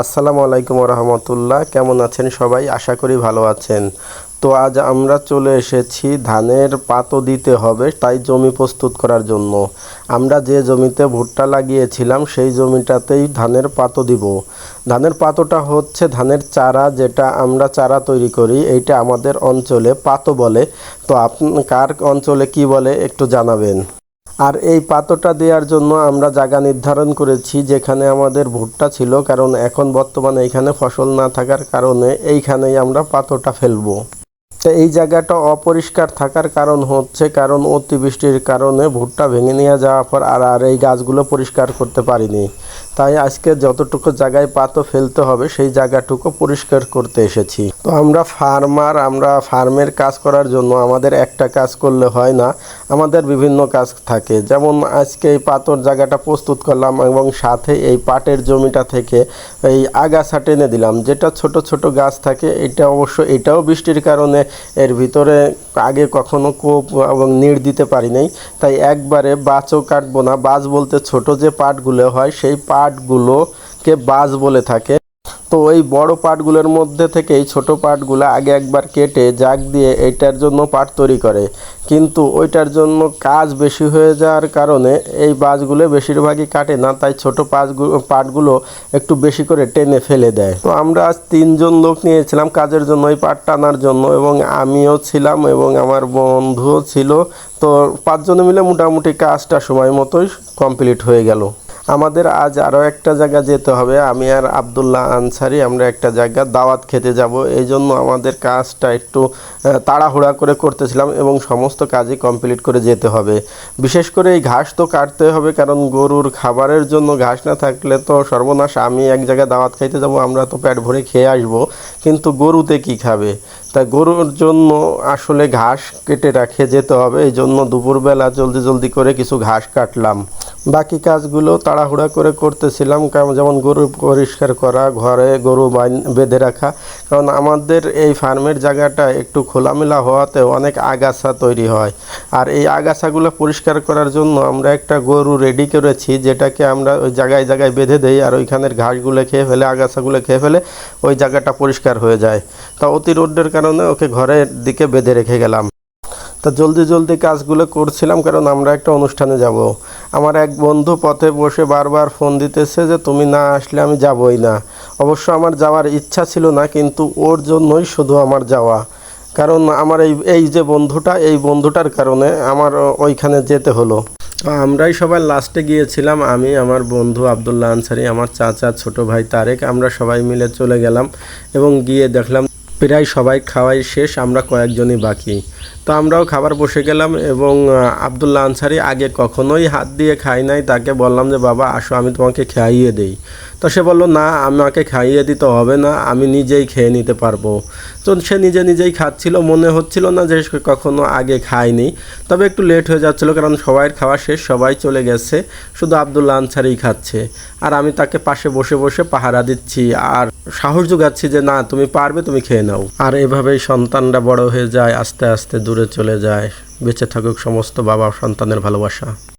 আসসালামু আলাইকুম রহমতুল্লাহ কেমন আছেন সবাই? আশা করি ভালো আছেন। তো আজ আমরা চলে এসেছি ধানের পাতও দিতে হবে, তাই জমি প্রস্তুত করার জন্য। আমরা যে জমিতে ভুট্টা লাগিয়েছিলাম, সেই জমিটাতেই ধানের পাতও দিব। ধানের পাতোটা হচ্ছে ধানের চারা, যেটা আমরা চারা তৈরি করি, এইটা আমাদের অঞ্চলে পাতো বলে। তো আপনি, কার অঞ্চলে কি বলে একটু জানাবেন। আর এই পাতটা দেওয়ার জন্য আমরা জায়গা নির্ধারণ করেছি যেখানে আমাদের ভুট্টা ছিল, কারণ এখন বর্তমানে এখানে ফসল না থাকার কারণে এইখানেই আমরা পাতটা ফেলব। তো এই জায়গাটা অপরিষ্কার থাকার কারণ হচ্ছে কারণ অতিবৃষ্টির কারণে ভুট্টা ভেঙে নিয়ে যাওয়ার পর আর আর এই গাছগুলো পরিষ্কার করতে পারিনি। তাই আজকে যতটুকু জায়গায় পাতো ফেলতে হবে, সেই জায়গাটুকু পরিষ্কার করতে এসেছি। তো আমরা ফার্মার, আমরা ফার্মের কাজ করার জন্য আমাদের একটা কাজ করলে হয় না, আমাদের বিভিন্ন কাজ থাকে। যেমন আজকে এই পাতর জায়গাটা প্রস্তুত করলাম এবং সাথে এই পাটের জমিটা থেকে এই আগাছা টেনে দিলাম। যেটা ছোট ছোট গাছ থাকে, এটা অবশ্য এটাও বৃষ্টির কারণে এর ভিতরে আগে কখনো কোপ এবং নিড় দিতে পারি নাই। তাই একবারে বাঁচও কাটবো না। বাজ বলতে ছোট যে পাটগুলো হয়, সেই পাটগুলোকে বাজ বলে থাকে। তো ওই বড় পাটগুলোর মধ্যে থেকে এই ছোট পাটগুলো আগে একবার কেটে জাগ দিয়ে এইটার জন্য পাট তৈরি করে। কিন্তু ওইটার জন্য কাজ বেশি হয়ে যাওয়ার কারণে এই বাজগুলো বেশিরভাগই কাটে না, তাই ছোট পাঁচগুলো পাটগুলো একটু বেশি করে টেনে ফেলে দেয়। তো আমরা আজ তিনজন লোক নিয়েছিলাম কাজের জন্য ওই পাট টানার জন্য এবং আমিও ছিলাম এবং আমার বন্ধুও ছিল। তো পাঁচজনে মিলে মোটামুটি কাজটা সময় মতোই কমপ্লিট হয়ে গেল। আমাদের আজ আরও একটা জায়গা যেতে হবে। আমি আর আবদুল্লাহ আনসারি আমরা একটা জায়গা দাওয়াত খেতে যাব। এই জন্য আমাদের কাজটা একটু তাড়াহুড়া করে করতেছিলাম এবং সমস্ত কাজই কমপ্লিট করে যেতে হবে। বিশেষ করে এই ঘাস তো কাটতে হবে, কারণ গরুর খাবারের জন্য ঘাস না থাকলে তো সর্বনাশ। আমি এক জায়গায় দাওয়াত খাইতে যাব, আমরা তো পেট ভরে খেয়ে আসব, কিন্তু গরুতে কি খাবে? তা গরুর জন্য আসলে ঘাস কেটে রাখে যেতে হবে, এই জন্য দুপুরবেলা জলদি জলদি করে কিছু ঘাস কাটলাম। বাকি কাজগুলো তাড়াহুড়া করে করতেছিলাম, কারণ যেমন গরু পরিষ্কার করা, ঘরে গরু বেঁধে রাখা, কারণ আমাদের এই ফার্মের জায়গাটা একটু খোলামেলা হওয়াতে অনেক আগাছা তৈরি হয়। আর এই আগাছাগুলো পরিষ্কার করার জন্য আমরা একটা গরু রেডি করেছি, যেটাকে আমরা ওই জায়গায় জায়গায় বেঁধে দেই আর ওইখানের ঘাসগুলো খেয়ে ফেলে, আগাছাগুলো খেয়ে ফেলে ওই জায়গাটা পরিষ্কার হয়ে যায়। তা অতি রোদ্রের কারণে ওকে ঘরের দিকে বেঁধে রেখে গেলাম। তা জলদি জলদি কাজগুলো করছিলাম, কারণ আমরা একটা অনুষ্ঠানে যাব। আমার এক বন্ধু পথে বসে বারবার ফোন দিতেছে যে, তুমি না আসলে আমি যাবই না। অবশ্য আমার যাওয়ার ইচ্ছা ছিল না, কিন্তু ওর জন্যই শুধু আমার যাওয়া। কারণ আমার এই এই যে বন্ধুটা, এই বন্ধুটার কারণে আমার ওইখানে যেতে হলো। আমরাই সবাই লাস্টে গিয়েছিলাম। আমি, আমার বন্ধু আবদুল্লাহ আনসারি, আমার চাচা, ছোট ভাই তারেক, আমরা সবাই মিলে চলে গেলাম এবং গিয়ে দেখলাম প্রায় সবাই খাওয়াই শেষ আমরা কয়েকজনই বাকি। তো আমরাও খাবার বসে গেলাম এবং আহ, আবদুল্লাহ আনসারি আগে কখনোই হাত দিয়ে খাই নাই তাকে বললাম যে বাবা আসো আমি তোমাকে খাইয়ে দেই। তো সে বলল না আমাকে খাইয়ে দিতে হবে না আমি নিজেই খেয়ে নিতে পারব। তো সে নিজে নিজেই খাচ্ছিল মনে হচ্ছিল না যে কখনো আগে খায়নি। তবে একটু লেট হয়ে যাচ্ছিল কারণ সবাই খাওয়া শেষ সবাই চলে গেছে শুধু আবদুল্লাহ আনসারিই খাচ্ছে। আর আমি তাকে পাশে বসে বসে পাহারা দিচ্ছি আর সাহস যোগাচ্ছি যে না তুমি পারবে তুমি খেয়ে নাও। আর এভাবেই সন্তানরা বড় হয়ে যায়, আস্তে আস্তে দূরে চলে যায়। বেঁচে থাকুক সমস্ত বাবা সন্তানের ভালোবাসা।